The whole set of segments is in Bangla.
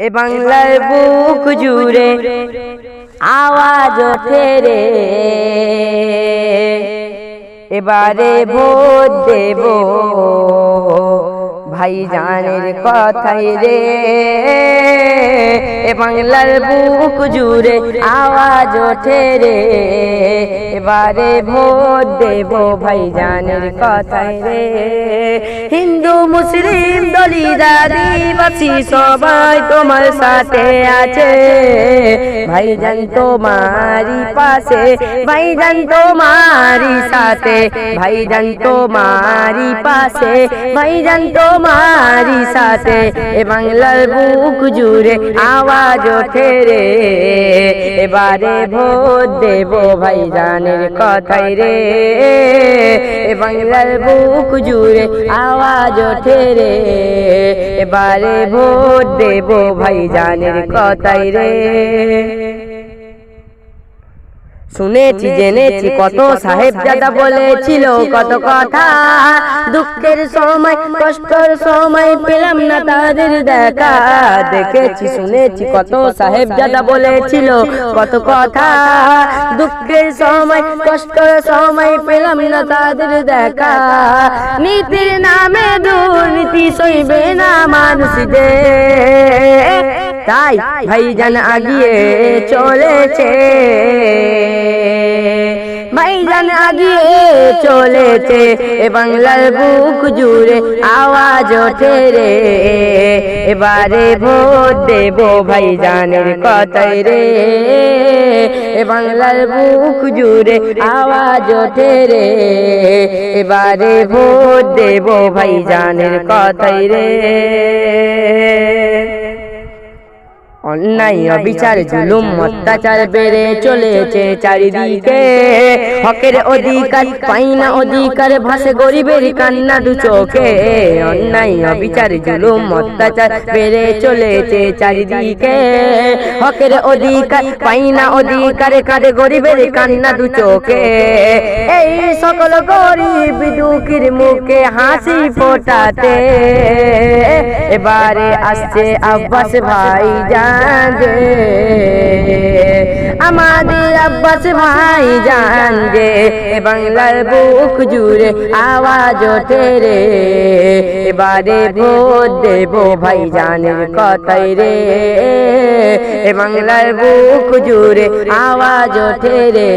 এ বাংলার বুক জুড়ে আওয়াজ ওঠে রে। এবারে ভোট দেব। ভাই জানের কথাই রে। বাংলার বুক জুড়ে আওয়াজ ওঠে রে। এবারে ভোট দেব ভাই জানের কথাই রে। হিন্দু, মুসলিম দলিত আদিবাসী সবাই তোমার সাথে আছে। ভাইজান তোমারি পাশে, ভাইজান তোমারি সাথে, ভাইজান তোমারি পাশে, ভাইজান তোমারি সাথে। এ বাংলার বুক জুড়ে আওয়াজ ওঠে রে। এবারে ভোট দেব ভাইজানের কথাই রে। বাংলার বুক জুড়ে আওয়াজ ওঠে রে। এবারে ভোট দেব ভাইজানের কথাই রে। শুনেছি জেনেছি কত সাহেব দাদা বলেছিল কত কথা। দুঃখের সময় কষ্টের সময় পেলাম না তাদের দেখা। দেখেছি শুনেছি কত সাহেব দাদা বলেছিল কত কথা। দুঃখের সময় কষ্টের সময় পেলাম না তাদের দেখা। নীতির নামে দুর্নীতি সইবে না মানুষদের। তাই ভাইজান আগিয়ে চলেছে। ভাইজান আগিয়ে চলেছে, এ বাংলার বুক জুড়ে আওয়াজ ওঠে রে। এবারে ভোট দেব ভাইজানের কথাই রে। এ বাংলার বুক জুড়ে আওয়াজ ওঠে রে। এবারে ভোট দেব ভাইজানের কথাই রে। অন্যায় অবিচার জুলুম অত্যাচার বেড়ে চলেছে চারিদিকে। হকের অধিকার পাই না অধিকার ভাসে গরিবের কান্না দু চোখে। অন্যায় অবিচার জুলুম অত্যাচার বেড়ে চলেছে চারিদিকে। হকের অধিকার পাই না অধিকার কাঁদে গরিবের কান্না দু চোখে। এই সকল গরিব দুঃখীর মুখে হাসি ফোটাতে। এবারে আসছে আব্বাস ভাই জানবে আমাদের আব্বাস ভাই জানবে বাংলার বুক জুড়ে আওয়াজ ওঠে রে। এবারে ভোট দেব ভাই জানের কথাই রে। বাংলার বুক জুড়ে আওয়াজ ওঠে রে।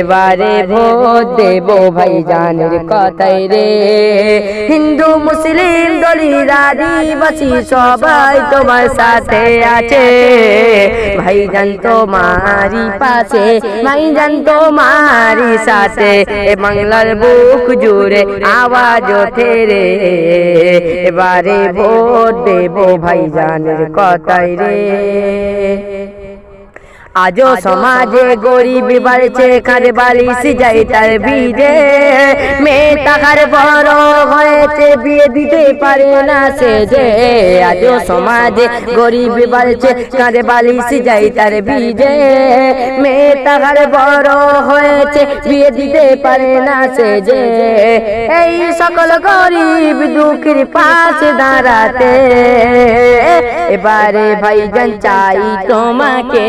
এবারে ভোট দেব ভাই জানের কথাই রে। হিন্দু মুসলিম দলিত আদিবাসী সবাই তোমার সাথে আছে। ভাইজান তোমারি পাশে ভাইজান তোমারি সাথে। এ বাংলার বুক জুড়ে আওয়াজ ওঠে রে। এবারে ভোট দেব ভাইজানের কথাই রে। আজও সমাজে গরিব বাড়ছে কার বালিশ যাই তার বিদে মেয়ে তাহার বড় হয়েছে বিয়ে দিতে পারে না সে যে। আজও সমাজে গরিব বাড়ছে কার বালিশ যাই তার বিদে মেয়ে তাহার বড় হয়েছে বিয়ে দিতে পারে না সে যে। এই সকল গরিব দুঃখের পাশে দাঁড়াতে। এবারে ভাইজান চাই তোমাকে।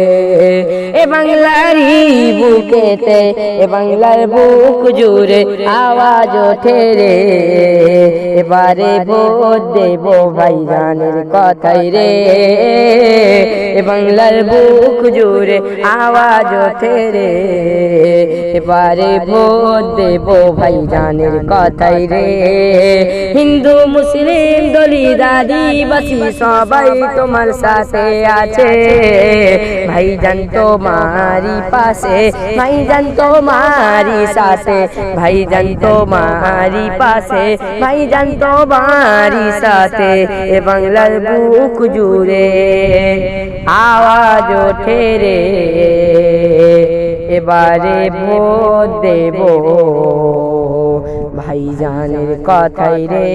বাংলারি বুকেতে, এ বাংলার বুক জুড়ে আওয়াজ ওঠে রে। এবারে ভোট দেব ভাইজানের কথাই রে। এ বাংলার বুক জুড়ে আওয়াজ ওঠে রে। এবারে ভোট দেব ভাইজানের কথাই রে। হিন্দু, মুসলিম দলি দলিত, আদিবাসী সবাই তোমার সাথে আছে। ভাইজান তোমারি পাশে, ভাই ভাইজান তোমারি সাথে ভাইজান তোমারি পাশে, ভাই ভাইজান তোমারি সাথে, এ বাংলার বুক জুড়ে আওয়াজ ওঠে রে। এবারে ভোট দেব ভাইজানের কথাই রে।